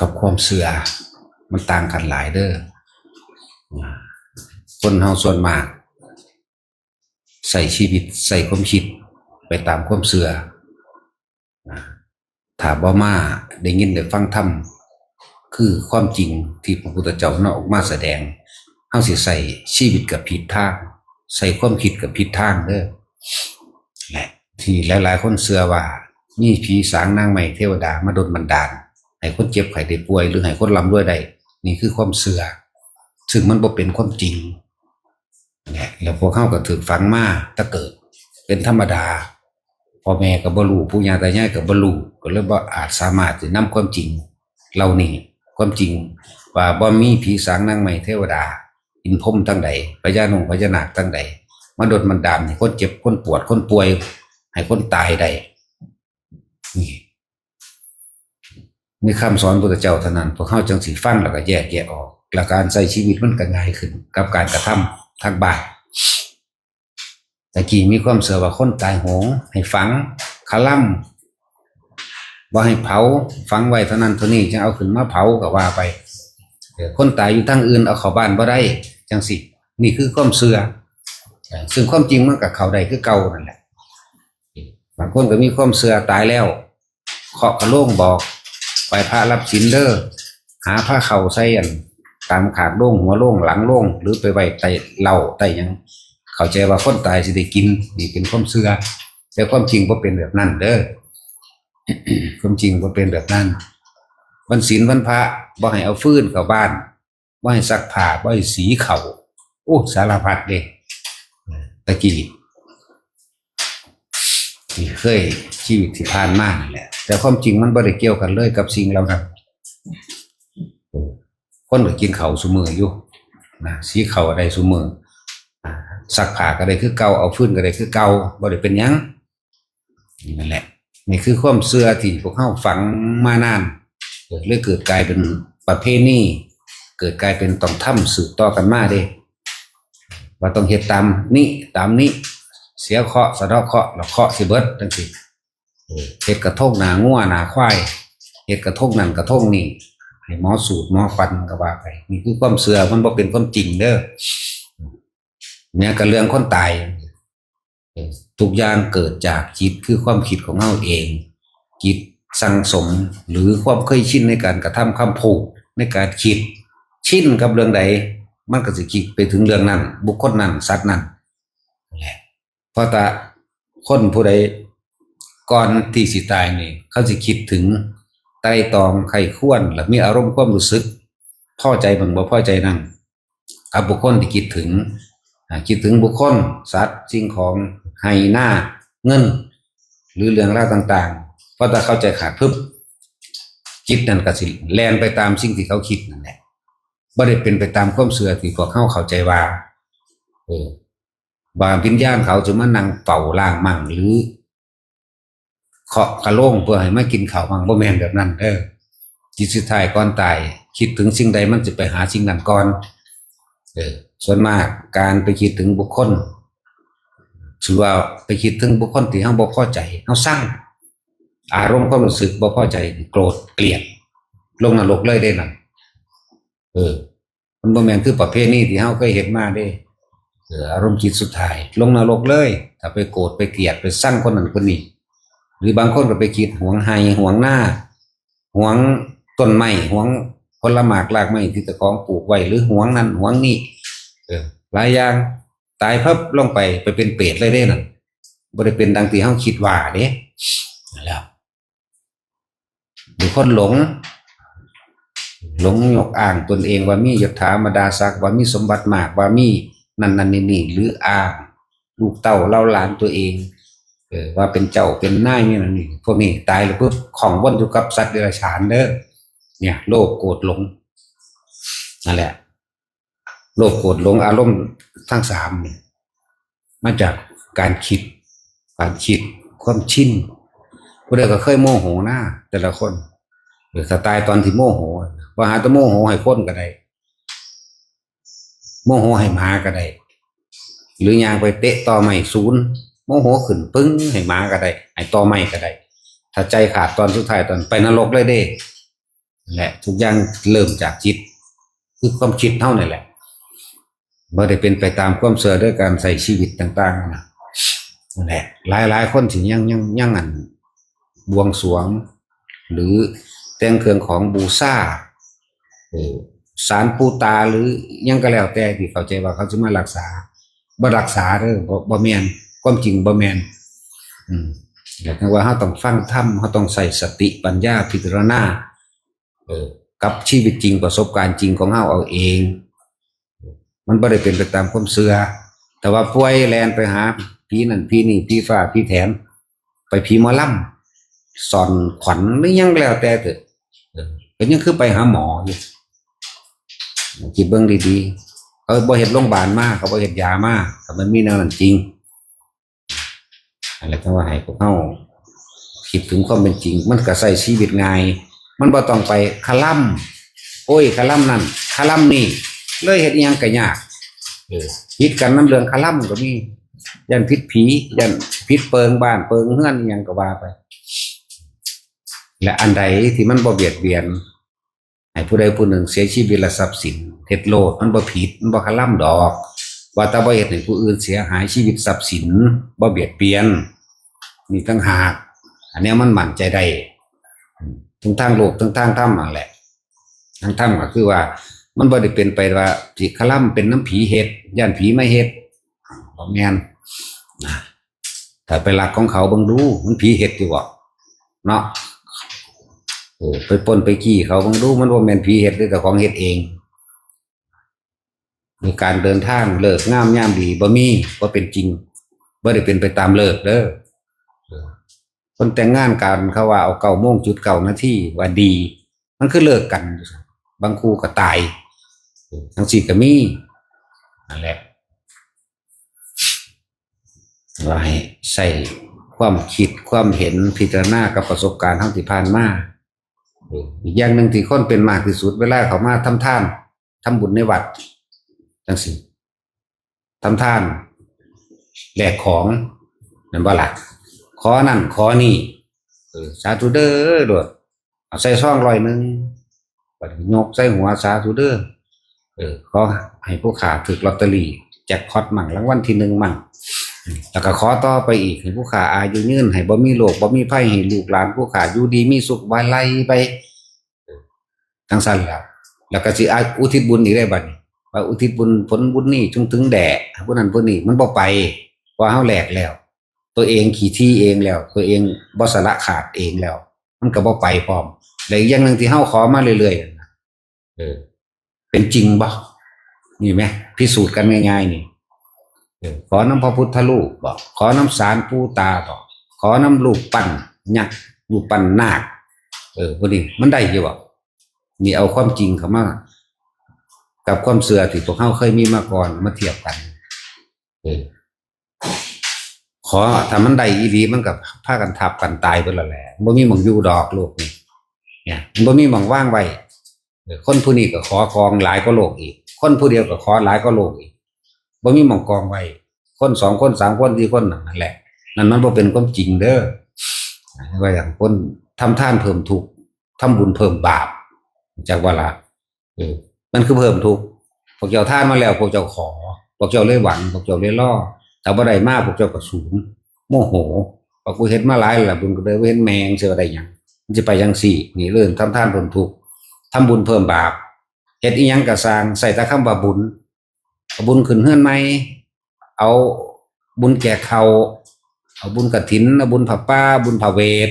กับความเสื่อมันต่างกันหลายเด้อคนเฮาส่วนมาก ใส่ชีวิตใส่ความคิดไปตามความเสื่อถ้าบ่มาได้ยินได้ฟังธรรมคือความจริงที่พระพุทธเจ้าเนาะออกมาแสดงเฮาสิใส่ชีวิตกับผิดทางใส่ความคิดกับผิดทางเด้อและที่หลายๆคนเชื่อว่ามีผีสางนางใหม่เทวดามาดลบันดาล ให้คนเจ็บไข้ได้ป่วย หรือให้คนลำด้วยได้นี่คือความเสื่อซึ่งมันบ่เป็นความจริงแหละแล้วพวกเข้าก็ถูกฝังมาแตะเกิด เป็นธรรมดาพ่อแม่กับบรูปู่ย่าตายายกับบรูก็เลยบ่อาจสามารถจะนำความจริงเหล่านี้ความจริงว่าบ่มีผีสางนางใหม่เทวดา อินพมทั้งใดพญานงพญานาคทั้งใดมาดลบันดาลให้คนเจ็บคนปวดคนป่วย ให้คนตายได้นี่ มีคำสอนพุทธเจ้าเท่านั้นพวกเขาจังสีฟังแล้วก็แยกแยะออกแล้วการใช้ชีวิตมันก็ง่ายขึ้น กับการกระทำทางบาปแต่กี้มีความเสือว่าคนตายโหง ให้ฝังคล่ำว่าให้เผาฝังไว้เท่านั้นเท่านี้จะเอาขึ้นมาเผาก็ว่าไปคนตายอยู่ทั้งอื่นเอาเข้าบ้านบ่ได้จังสินี่คือความเสือซึ่งความจริงมันกับเขาใดคือเก่านั่นแหละบางคนก็มีความเสือตายแล้วเคาะกระโล่งบอก ไปพระรับสินเดอ้อหาผ้าเข่าใส่อันตามขากโล่งหัวโล่งหลังโล่งหรือไปไว้ใต้เหล้าใต้ยัง เข้าใจว่าคนตายสิได้กินนี่เป็นความเชื่อแต่ความจริงบ่เป็นแบบนั้นเด้อความจริงบ่เป็นแบบนั้นวันศีลวันพระบ่ให้เอาฟืนเข้าบ้านบ่ให้ซักผ้าบ่ให้สีเข่าโอ้สารพัดเด้ตะกี้มีเคยชีวิตที่ผ่านมานั่แหละ แต่ความจริงมันบ่ได้เกี่ยวกันเลยกับสิ่งเหล่านั้นคนก็กินเข้าวซุมืออยู่นะสีเข่าอะไรซุมืออ่าซักผ้าก็ได้คือเก่าเอาฟืนก็ได้คือเก่าบ่ได้เป็นยังนี่นั่นแหละนี่คือความเชื่อที่พวกเข้าฝังมานานเกิดเลยเกิดกลายเป็นประเพณีเกิดกลายเป็นต้องทำสืบต่อกันมาเด้ว่าต้องเฮ็ดตามนี้ตามนี้ เสียเคาะสะดาะเคาะหล้วเคาะสิเบิดจังซี่ เออเฮ็ดกระทงหนางัวหนาควายเฮ็ดกระทงนั่นกระทงนี่ให้หมอสูตรหมอฟันก็ว่าไปนี่คือความเชื่อมันบ่เป็นความจริงเด้อเนี่ยก็เรื่องคนตายทุกอย่างเกิดจากจิตคือความคิดของเราเอง จิตสั่งสมหรือความเคยชินในการกระทำคำพูดในการคิด ชินกับเรื่องใด มันก็สิคิดไปถึงเรื่องนั้น บุคคลนั้นสัตว์นั้นเพราะแต่คนผู้ใด ก่อนที่สิตายนี่ เขาสิคิดถึงไตรตองไข้ควรและมีอารมณ์ความรู้สึกพ่อใจบางบ่พ่อใจนั่นกับบุคคลที่คิดถึงคิดถึงบุคคลสัตว์สิ่งของให้หน้าเงิน หรือเรื่องราวต่าง ๆ เพราะถ้าเข้าใจขาดพึบจิตนั่นก็สิแลนไปตามสิ่งที่เขาคิดนั่นแหละบ่ได้เป็นไปตามความเสื่อที่พวกเขาเข้าใจว่าเออบางวิญญาณเขาจะมานั่งเป่าล่างมั่งหรือ เคาะกระโหลงเพื่อให้มากินข้าวมังบ่แม่นแบบนั้นเด้อจิตสุดท้ายก่อนตาย คิดถึงสิ่งใดมันจะไปหาสิ่งนั้นก่อนเออส่วนมากการไปคิดถึงบุคคลถือว่าไปคิดถึงบุคคลที่เราบ่พอใจเราสร้างอารมณ์ความรู้สึกบ่พอใจโกรธเกลียด ลงนรกเลยได้นั่นเออ มันบ่แม่นคือประเภทนี้ที่เฮาเคยเห็นมาเด้เอออารมณ์จิตสุดท้าย ลงนรกเลย ถ้าไปโกรธไปเกลียดไปสร้างคนนั้นคนนี้ หรือบางคนก็ไปคิดหวงไห้หวงหน้าหวงต้นไม้หวงผลหมากรากไม้ที่ตะของปลูกไว้หรือหวงนั่นหวงนี่เออหลายอย่างตายพับลงไปไปเป็นเปรตเลยเด้นั่นบ่ได้เป็นดังที่เฮาคิดว่าเด้แหล้วหรือคนหลง หลงยกอ้างตนเองว่ามียศถาบรรดาศักดิ์ว่ามีสมบัติมากว่ามีนั่นนั่นนี่นี่หรืออ้างลูกเต้าเล่าหลานตัวเอง เออว่าเป็นเจ้าเป็นนายนี่นั่นนี่พวกนี้ตายแล้วปุ๊บของวนอยู่กับสัตว์เดรัจฉานเด้อเนี่ย โลภโกรธหลงนั่นแหละ โลภโกรธหลงอารมณ์ทั้งสามเนี่ยมาจากการคิดการคิดความชินผู้ใดก็เคยโมโหหน้าแต่ละคนหรือสไตล์ตอนที่โมโหว่าหาแตโมโหให้คนก็ได้โมโหให้หมาก็ได้หรือยางไปเตะต่อไม้ศูนย์ โมโหขึ้นปึ้งให้หมาก็ได้ให้ต่อไม้ก็ได้ ถ้าใจขาดตอนสุดท้ายตอนไปนรกเลยเด้แหละ ทุกอย่างเริ่มจากจิต คือความคิดเท่านั่นแหละบ่ได้เป็นไปตามความเสื่อด้วยการใส่ชีวิตต่างๆนะนั่นแหละ หลายๆคนถึงยังยังยังอันบวงสวง หรือแต่งเครื่องของบูชาสารปูตาหรือยังก็แล้วแต่ที่เข้าใจว่าเขาจะมารักษาบ่รักษาเด้อบ่บ่แม่น ความจริงบ่แมนอืมแต่ว่าเราต้องฟังธรรมเราต้องใส่สติปัญญาพิจารณาเออกับชีวิตจริงประสบการณ์จริงของเราเอาเอง มันบ่ได้เป็นไปตามความเชื่อแต่ว่าป่วยแลนไปหาผีนั่นผีนี่ผีฟ้าผีแถนไปผีหมอลำสอนขวัญหรือยังแล้วแต่เถอะเออก็ยังคือไปหาหมออยู่คิดเบิ่งดีๆเขาบ่เฮ็ดโรงพยาบาลมากเขาบ่เฮ็ดยามาถ้ามันมีแนวนั้นจริง อะไรก็ว่าให้พวกเฮาคิดถึงความเป็นจริง มันก็ใช้ชีวิตง่าย มันบ่ต้องไปคาล่ำโอ้ยคาล่ำนั่นคาล่ำนี่ เลยเฮ็ดอิหยังก็ยากเออผิดกันน้ำเรื่องคาล่ำก็มียันพิษผียันพิษเปิงบ้านเปิงเฮือนอิหยังก็ว่าไป และอันใดที่มันบ่เบียดเบียนให้ผู้ใดผู้หนึ่งเสียชีวิตและทรัพย์สินเท็ดโลดมันบ่ผิดมันบ่คาล่ำดอก ว่าแต่บ่เฮ็ดให้ผู้อื่นเสียหายชีวิตทรัพย์สินบ่เบียดเบียน นี่ตั้งหาก อันนี้มันหมั่นใจได้ทั้งทางโลกทั้งทางธรรมนั่นแหละทางธรรมก็คือว่า มันบ่ได้เป็นไปว่าสิคล่ำเป็นน้ำผีเฮ็ดย่านผีไม่เฮ็ดบ่แม่นนะถ้าไปหลักของเขาบิ่งดูมันผีเฮ็ดอยู่บ่เนาะโอ้ไปป้นไปขี้เขาบางรู้มันว่าแมนผีเห็ดหรือแต่ของเห็ดเองมีการเดินทางเลิกงามย่ามดีบ่มีบ่เป็นจริงบ่ได้เป็นไปตามเลิกเด้อ คนแต่งงานกันเขาว่าเอาเก่าโมงจุดเก่านาทีว่าดี มันคือเลิกกัน บางคู่ก็ตายทั้งสี่ก็มีนั่นแหละว่าให้ใส่ความคิดความเห็นพิจารณากับประสบการณ์ทั้งที่ผ่านมาอีกอย่างหนึ่งที่คนเป็นมากที่สุดเวลาเขามาทำท่านทำบุญในวัดจังสิทำท่านแหลกของนั่นว่าล่ะ ขอนั่นขอนี่เออสาธุเด้อด้วยเอาใส่ซองร้อยหนึ่งบัดยกใส่หัวสาธุเด้อเออขอให้ผู้ขาถือลอตเตอรี่แจ็คพอตมั่งรางวัลที่หนึ่งมั่งแล้วก็ขอต่อไปอีกให้ผู้ขาอายุยืนให้บ่มีโรคบ่มีภัยให้ลูกหลานผู้ขาอยู่ดีมีสุขไว้ไล่ไปทั้งสั้นแล้วแล้วก็สิอาอุทิศบุญอีกได้บัดว่าอุทิศบุญผลบุญนี่จงถึงแด่ผู้นั้นผู้นี้มันบ่ไปพราเฮาแหลกแล้ว ตัวเองขี่ที่เองแล้ว ตัวเองบ่สละขาดเองแล้ว มันก็บ่ไปพร้อมและอีกอย่างหนึ่งที่เฮาขอมาเรื่อยๆนั่นนะเออ เป็นจริงบ่นี่ไหมพิสูจน์กันง่ายๆนี่เออขอน้ำพระพุทธรูปบอกขอน้ำสารปูตาบอกขอน้ำลูกปั้นยักษ์ลูกปั้นนาคเออพวกนี้มันได้อยู่บ่นี่เอาความจริงเข้ามากับความเสื่อที่พวกเขาเคยมีมาก่อนมาเทียบกัน เออข อถ้ามันได้อีดีมันกับพากันทับกันตายไปแล้วแหละบ่มีหมองอยู่ดอกโลกนี่เนี่ยบ่มีหมองว่างไว้คนผู้นี้ก็ขอกองหลายก็โลกอีก คนผู้เดียวก็ขอหลายก็โลกอีกบ่มีหมองกองไว้คนสองคนสามคนสี่คนนั่นแหละ นั่นมันบ่เป็นความจริงเด้อว่าอย่างคนทำท่านเพิ่มทุกข์ทำบุญเพิ่มบาปจากว่าละเออมันคือเพิ่มทุกพวกเจ้าท่านมาแล้วพวกเจ้าขอพวกเจ้าเลยหวังพวกเจ้าเลยล่อ แต่บ่ได้มาพวกเจ้าก็สูงโมโหพอกูเห็นมาหลายแล้วบุญก็เลยเห็นแมงเสืออะไรอย่างมันจะไปยังสี่นี่เรื่องทำท่านเพิ่มทุกทำบุญเพิ่มบาปเฮ็ดอีหยังกระสางใส่ตะคำว่าบุญบุญขึ้นเฮือนไหมเอาบุญแก่เขาเอาบุญกฐินเอาบุญผับป้า บุญผาเวท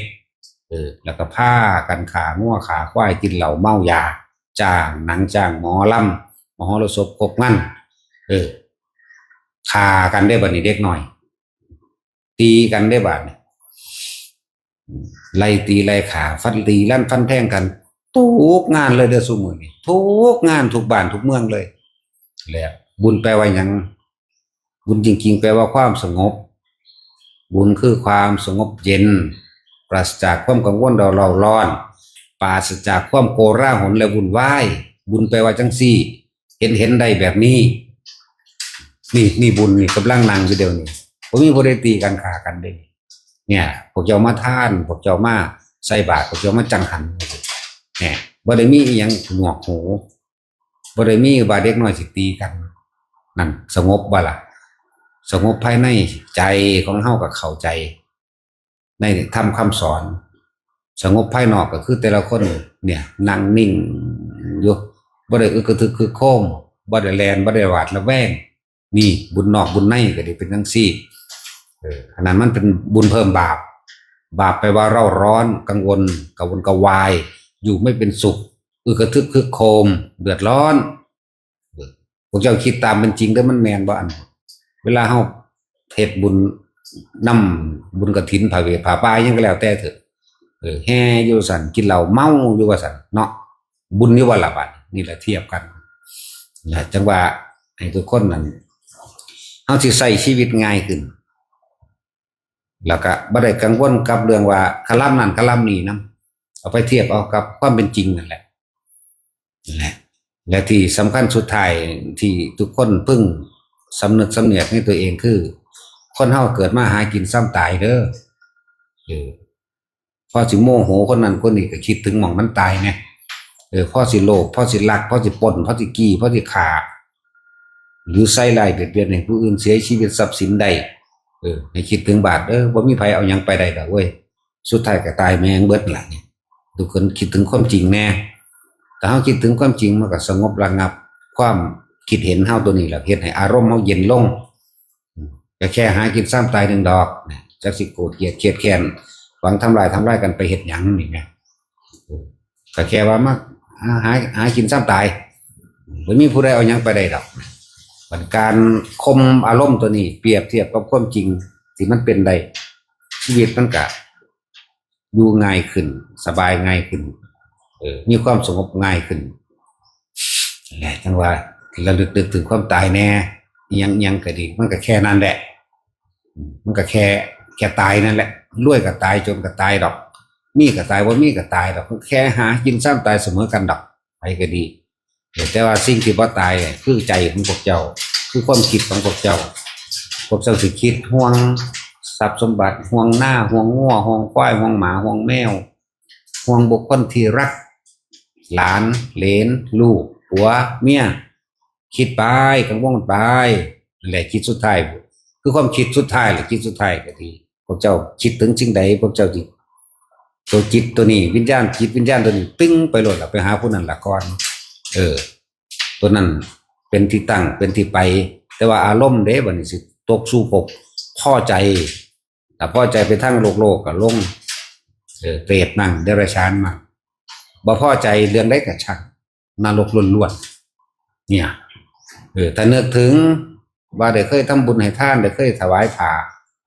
เออแล้วก็ผ้ากันขางัวขาควายกินเหล่าเมายาจ้างหนังจ้างหมอลำหมอรสพกบงั้นเออ คากันได้บัดนี้เด็กหน่อย ตีกันได้บัดนี้ไล่ตีไล่ขาฟันตีลั่นฟันแทงกัน ทุกงานเลยเด้อสุมือนี่ทุกงานทุกบ้านทุกเมืองเลยแล้วบุญแปลว่ายังบุญจริง ๆ แปลว่าความสงบ บุญคือความสงบเย็น ปราศจากความกังวลเราเราร้อนปราศจากความโกราหนและวุ่นวาย บุญแปลว่าจังซี่ เห็นเห็นได้แบบนี้ นี่นี่บุญนี่กำลังนั่งอยู่เดียวนี่ผมมีผู้ใดตีกันขากันเด้เนี่ยพวกเจ้ามาท่านพวกเจ้ามาใส่บาตรพวกเจ้ามาจังหันเนี่ยบ่ได้มีอีหยังหนวกหูบ่ได้มีว่าเด็กน้อยสิตีกัน นั่นสงบบ่ละสงบภายในใจของเฮากับเข้าใจ ในทำคำสอน สงบภายนอกก็คือแต่ละคนเนี่ยนั่งนิ่งอยู่บ่ได้อึกระทึกคือโคมบ่ได้แลนบ่ได้หวาดระแวง นี่บุญนอกบุญในก็ได้เป็นจังซี่เอออันนั้นมันเป็นบุญเพิ่มบาป บาปไปว่าเร่าร้อนกังวลกังวลกวาย อยู่ไม่เป็นสุขอึกกระทึกคือโคม เดือดร้อนพวกเจ้าคิดตามเป็นจริงแล้วมันแมนบ่อันเวลาเฮาเฮ็ดบุญนำบุญกฐินผาเวผาป่ายังก็แล้วแต่เถอะเออแห่อยู่สันกินเหล้าเมาอยู่ว่าสันเนาะบุญนี่ว่าละบาดนี่แหละเทียบกันนะจังว่าให้ทุกคนนั้น เฮาสิใช้ชีวิตง่ายขึ้น แล้วก็บ่ได้กังวลกับเรื่องว่าคลำนั่นคลำนี่นํเอาไปเทียบเอากับความเป็นจริงนั่นแหละนั่นและและที่สำคัญสุดท้ายที่ทุกคนพึ่งสำนึกสำเนียกในตัวเองคือ คนเฮาเกิดมาหากินซ้ำตายเด้อเออพ่อสิโมโหคนนั้นคนนี้ก็คิดถึงหมองมันตายไงเออพ่อสิโลภพ่อสิลักพ่อสิปนพ่อสิกี้พ่อสิขา หรือใส่ลายเบียดเบียนให้ผู้อื่นเสียชีวิตทรัพย์สินใดเออให้คิดถึงบาทเออบ่ามีไผเอาหยังไปได้ดอกเว้ยสุดท้ายก็ตายแม่งเบิดล่ะเนี่ยทุกคนคิดถึงความจริงแน่แต่เฮาคิดถึงความจริงมันก็สงบระงับ ความคิดเห็นเฮาตัวนี้แหละเฮ็ดให้อารมณ์เฮาเย็นลงก็แค่หากินซ้ำตายหนึ่งดอกจักสิโกรธเกลียดเคียดแค้นหวังทำลายทำลายกันไปเฮ็ดหยังนี่ไงเออก็แค่ว่ามาหาหาหากินซ้ำตายบ่มีผู้ใดเอายังไปได้ดอก มันการคมอารมณ์ตัวนี้ เปรียบเทียบกับความจริงที่มันเป็นได้ชีวิตมันก็อยู่ง่ายขึ้น สบายง่ายขึ้นเออมีความสงบง่ายขึ้นนั่นหละจังว่าระลึกนึกถึงความตายแน่อิหยังยังก็ดี มันก็แค่นั้นแหละ มันก็แค่แค่ตายนั่นแหละรวยก็ตายจนก็ตายดอก มีก็ตายว่ามีก็ตายดอกแค่หากินซ้ำตายเสมอกันดอกไปก็ดี แต่ว่าสิ่งที่บ่ตายคือใจของพวกเจ้า คือความคิดของพวกเจ้าพวกเจ้าสิคิดห่วงทรัพย์สมบัติห่วงหน้าห่วงงัวห่วงควายห่วงหมาห่วงแมวห่วงบุคคลที่รัก หลานเลนลูกผัวเมียคิดไปกังวลไปแหละคิดสุดท้ายคือความคิดสุดท้ายแหละคิดสุดท้ายก็ทีพวกเจ้าคิดถึงสิ่งใดพวกเจ้าจิตัวจิตตัวนี้ วิญญาณจิตวิญญาณตัวนี้ ตึ้งไปโหลดละไปหาผู้นั้นละก่อน เออ ตัวนั้นเป็นที่ตั้งเป็นที่ไป แต่ว่าอารมณ์เด้บันี้สิตกสู่ปกพ่อใจแต่พ่อใจไปทั้งโลกโลกกับลงเออเปรตมั่งเดรัจฉานมั่งบ่พ่อใจเรื่องได้กับช่างนรกล้วนเนี่ยเออแต่นึกถึงว่าได้เคยทำบุญให้ท่านได้เคยถวายผ้า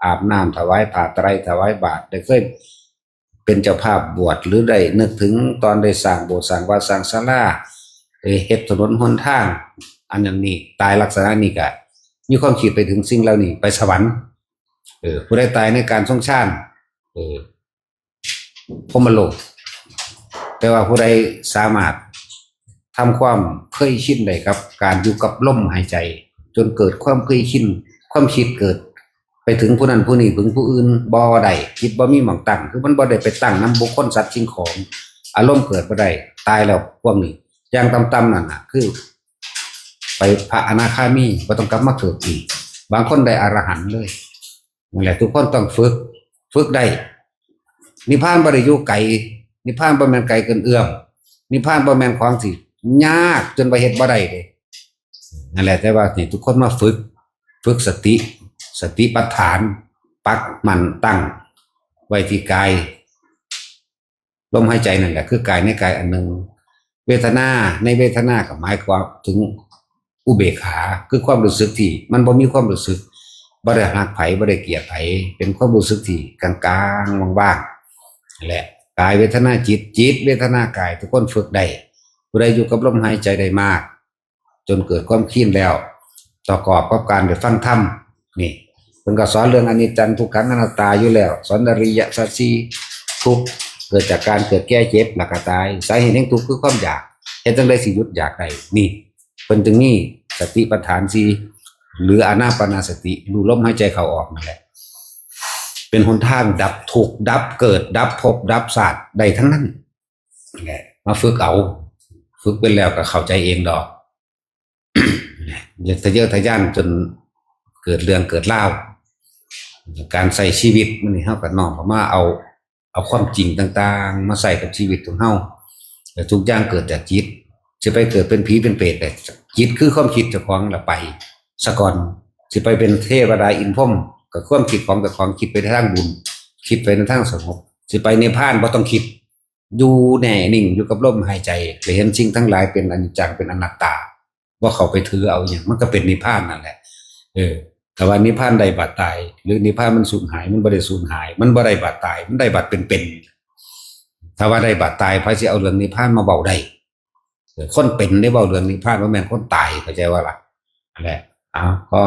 อาบน้ำถวายผ้าไตรถวายบาตรได้เคยเป็นเจ้าภาพบวชหรือได้นึกถึงตอนได้สร้างโบสถ์สร้างวัดสร้างศาลา เฮ็ดถนนหนทาง อันอย่างนี้ ตายลักษณะนี้ก็มีความคิดไปถึงสิ่งเหล่านี้ไปสวรรค์เออผู้ใดตายในการทรงชาติเออพรหมโลก แต่ว่าผู้ใดสามารถทำความเคยชินได้กับ การอยู่กับลมหายใจ จนเกิดความเคยชินความคิดเกิด ไปถึงผู้นั้นผู้นี้ถึงผู้อื่นบ่ได้คิดบ่มีหม่องตั้งคือมันบ่ได้ไปตั้งนํบุคคลสัตว์สิ่งของ อารมณ์เกิดบ่ได้ตายแล้วพวกนี้ อย่างต่ำๆนั่นน่ะ คือ ไปพระอนาคามีบ่ต้องกลับมาเกิดอีก บางคนได้อรหันเลยนั่นแหละทุกคนต้องฝึก ฝึกได้นิพพานบริยุไก่นิพพานบ่แม่นไก่เกินเอื้อมนิพพานบ่แม่นของสิยากจนไปเฮ็ดบ่ได้เด้นั่นแหละแต่ว่านี่ทุกคนมาฝึก ฝึกสติ สติปัฏฐาน ปักมันตั้ง ไว้ที่กายลมหายใจนั่นแหละคือกายในกายอันหนึ่ง เวทนาในเวทนาก็หมายความถึงอุเบกขาคือความรู้สึกที่ มันบ่มีความรู้สึกบ่ได้หักไผบ่ได้เกลียดไผเป็นความรู้สึกที่กลางๆว่างๆแหละกายเวทนาจิตจิต เวทนากายทุกคนฝึกได้ผู้ใดอยู่กับลมหายใจได้มาก จนเกิดความคีนแล้วประกอบกับการไปฟังธรรมนี่เพิ่นก็สอนเรื่องอนิจจังทุกขังอนัตตาอยู่แล้ว สอนอริยสัจสี่ทุก เกิดจากการเกิดแก่เจ็บแล้วก็ตาย สาเหตุแห่งทุกข์คือความอยากเฮ็ดจังได๋สิยุดอยากได้นี่เพิ่นจึงมีสติปัฏฐานสีหรืออานาปานสติดูลมหายใจเข้าออกนั่นแหละเป็นหนทางดับทุกดับเกิดดับภพดับศาสตร์ได้ทั้งนั้นนั่แหละมาฝึกเอา ฝึกไปแล้วก็เข้าใจเองดอกอย่าทะเยอทะยานจนเกิดเรื่องเกิดเล่าการใส่ชีวิตมันนี่เฮากับน้องมาเอา เอาความจริงต่าง ๆ มาใส่กับชีวิตของเฮาแต่ทุกอย่างเกิดจากจิตจะไปเกิดเป็นผีเป็นเปรตแต่จิตคือความคิดจ้าของละไปสะก่อนสิไปเป็นเทวดาอินพรมกับความคิดของแต่ของคิดไปในทางบุญ คิดไปในทางสงบสิไปในพานบ่ต้องคิดอยู่แน่นิ่งอยู่กับลมหายใจไปเห็นสิ่งทั้งหลายเป็นอนิจจังเป็นอนัตตา ว่าเขาไปถือเอาอย่างมันก็เป็นนิพพานนั่นแหละ เออ แต่ว่านิพพานใดบัดตาย หรือนิพพานมันสูญหาย มันบ่ได้สูญหาย มันบ่ได้บัดตาย มันได้บัดเป็นเป็นถ้าว่าได้บัดตายพระสิเอาเรื่องนิพพานมาเบาได้คนเป็นได้เบาเรื่องนิพพานว่าแม่นคนตายเข้าใจว่าล่ะนั่นแหละอ้าวก็